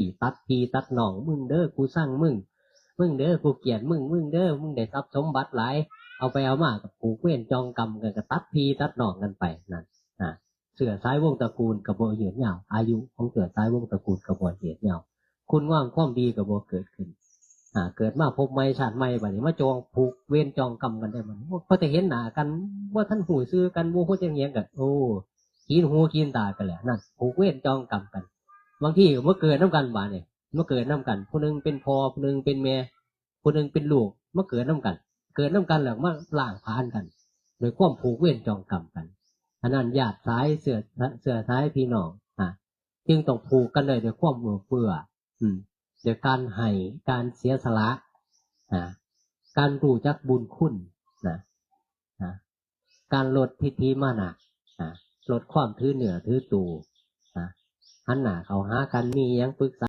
ปีตัดพีตัดหนองมึงเด้อกูสร้างมึงมึงเด้อกูเกลียดมึงมึงเด้อมึงได้ทรัพย์สมบัติหลายเอาไปเอามากับผูเว้นจองกรรมกันก็ตัดพีตัดหนองกันไปนั่นอ่าเสือซ้ายวงตระกูลกับโบเหยียดเหยาวอายุของเสือซ้ายวงตระกูลกับโบเหยียดเหยาวคุณว่างความดีกับโบเกิดขึ้นอ่าเกิดมาพบไม่ชาติไม่บัดนี้มาจองผูกเวรจองกรรมกันได้บัดนี้พอจะเห็นหน้ากันว่าท่านหูซื้อกันโมโหจะเงียกันโอ้กินหูกินตากันแหละนั่นผูกเวรจองกรรมกัน บางทีเมื่อเกิดน้ำกันบาดเนี่ยเมื่อเกิดน้ำกันผู้หนึงเป็นพ่อผู้หนึงเป็นแม่ผู้หนึงเป็นลูกเมื่อเกิดน้ำกัน เกิดน้ำกันแล้วมาล่างพานกันโดยความผูกเวรจองกรรมกันอันนั้นญาติสายเสือเสือสายพี่น้องอะจึงต้องผูกกันเลยโดยความเอื้อเฟื้ออืมโดยการให้การเสียสละอะการรู้จักบุญคุณนะนะการลดทิฏฐิมานะอะลดความถือเหนือถือตู หันหน้าเขาหากันมียังปรึกษา